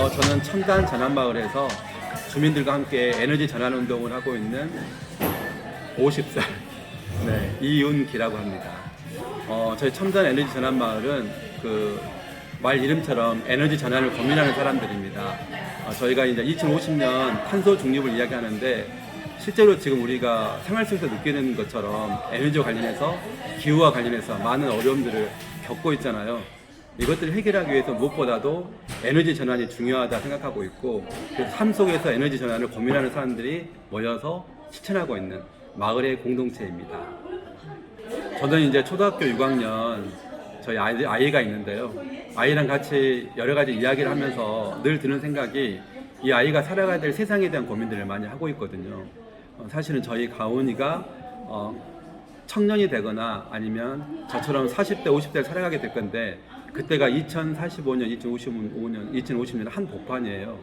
어, 저는 첨단 전환마을에서 주민들과 함께 에너지 전환 운동을 하고 있는 50살 네, 이윤기라고 합니다. 어, 저희 첨단 에너지 전환 마을은 그 말 이름처럼 에너지 전환을 고민하는 사람들입니다. 어, 저희가 이제 2050년 탄소 중립을 이야기하는데 실제로 지금 우리가 생활 속에서 느끼는 것처럼 에너지와 관련해서 기후와 관련해서 많은 어려움들을 겪고 있잖아요. 이것들을 해결하기 위해서 무엇보다도 에너지 전환이 중요하다 생각하고 있고 삶 속에서 에너지 전환을 고민하는 사람들이 모여서 실천하고 있는 마을의 공동체입니다. 저는 이제 초등학교 6학년 저희 아이, 아이가 있는데요. 아이랑 같이 여러 가지 이야기를 하면서 늘 드는 생각이 이 아이가 살아가야 될 세상에 대한 고민들을 많이 하고 있거든요. 어, 사실은 저희 가온이가 어, 청년이 되거나 아니면 저처럼 40대, 50대를 살아가게 될 건데 그때가 2045년, 2055년, 2050년 한 복판이에요.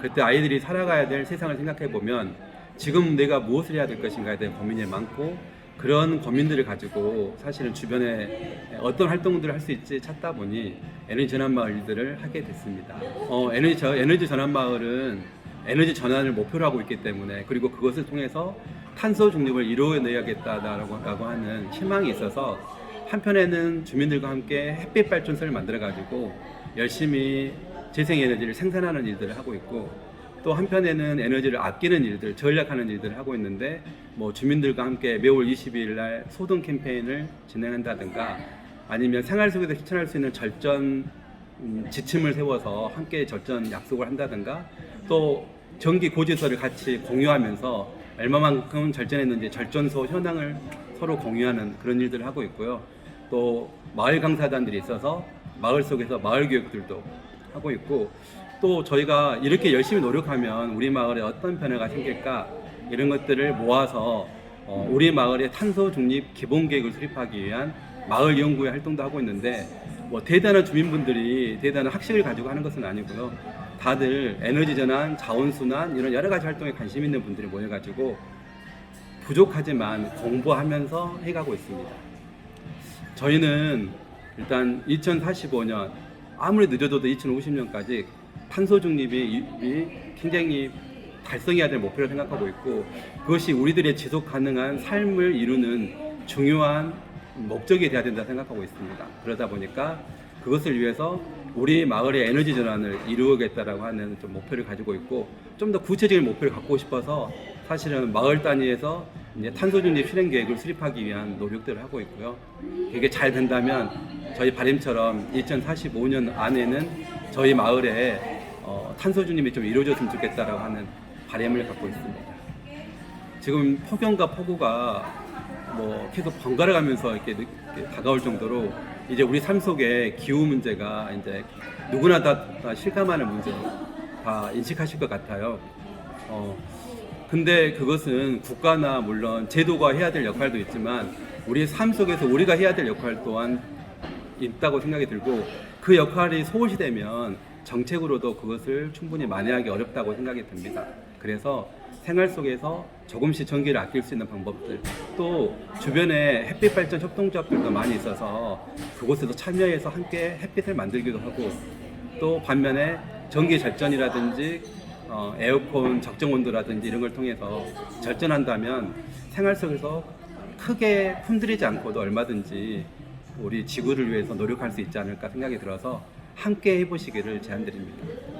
그때 아이들이 살아가야 될 세상을 생각해 보면 지금 내가 무엇을 해야 될 것인가에 대한 고민이 많고 그런 고민들을 가지고 사실은 주변에 어떤 활동들을 할 수 있지 찾다 보니 에너지 전환 마을 일들을 하게 됐습니다. 어, 에너지, 저, 에너지 전환 마을은 에너지 전환을 목표로 하고 있기 때문에 그리고 그것을 통해서 탄소 중립을 이루어내야겠다라고 라고 하는 희망이 있어서 한편에는 주민들과 함께 햇빛 발전소를 만들어 가지고 열심히 재생 에너지를 생산하는 일들을 하고 있고 또 한편에는 에너지를 아끼는 일들, 전략하는 일들을 하고 있는데 뭐 주민들과 함께 매월 22일 날 소등 캠페인을 진행한다든가 아니면 생활 속에서 실천할 수 있는 절전 음, 지침을 세워서 함께 절전 약속을 한다든가 또 전기 고지서를 같이 공유하면서 얼마만큼 절전했는지 절전소 현황을 서로 공유하는 그런 일들을 하고 있고요. 또 마을 강사단들이 있어서 마을 속에서 마을 교육들도 하고 있고 또 저희가 이렇게 열심히 노력하면 우리 마을에 어떤 변화가 생길까 이런 것들을 모아서 어, 우리 마을의 탄소 중립 기본 계획을 수립하기 위한 마을 연구의 활동도 하고 있는데 뭐 대단한 주민분들이 대단한 학식을 가지고 하는 것은 아니고요. 다들 에너지 전환, 자원 순환 이런 여러 가지 활동에 관심 있는 분들이 모여 가지고 부족하지만 공부하면서 해 가고 있습니다. 저희는 일단 2045년 아무리 늦어도 2050년까지 탄소 중립이 이- 굉장히 달성해야 될 목표를 생각하고 있고 그것이 우리들의 지속 가능한 삶을 이루는 중요한 목적이 돼야 된다 생각하고 있습니다. 그러다 보니까 그것을 위해서 우리 마을의 에너지 전환을 이루겠다라고 하는 좀 목표를 가지고 있고 좀 더 구체적인 목표를 갖고 싶어서 사실은 마을 단위에서 이제 탄소 중립 실행 계획을 수립하기 위한 노력들을 하고 있고요. 이게 잘 된다면 저희 바람처럼 2045년 안에는 저희 마을에 어, 탄소 중립이 좀 이루어졌으면 좋겠다라고 하는 바람을 갖고 있습니다. 지금 폭염과 폭우가 뭐 계속 번갈아 가면서 이렇게, 느- 이렇게 다가올 정도로 이제 우리 삶 속에 기후 문제가 이제 누구나 다, 다 실감하는 문제로 다 인식하실 것 같아요. 어, 근데 그것은 국가나 물론 제도가 해야 될 역할도 있지만 우리 삶 속에서 우리가 해야 될 역할 또한 있다고 생각이 들고 그 역할이 소홀시되면 정책으로도 그것을 충분히 만회하기 어렵다고 생각이 듭니다. 그래서 생활 속에서 조금씩 전기를 아낄 수 있는 방법들 또 주변에 햇빛 발전 협동조합들도 많이 있어서 그곳에서 참여해서 함께 햇빛을 만들기도 하고 또 반면에 전기 절전이라든지 어, 에어컨 적정 온도라든지 이런 걸 통해서 절전한다면 생활 속에서 크게 품들이지 않고도 얼마든지 우리 지구를 위해서 노력할 수 있지 않을까 생각이 들어서 함께 해보시기를 제안드립니다.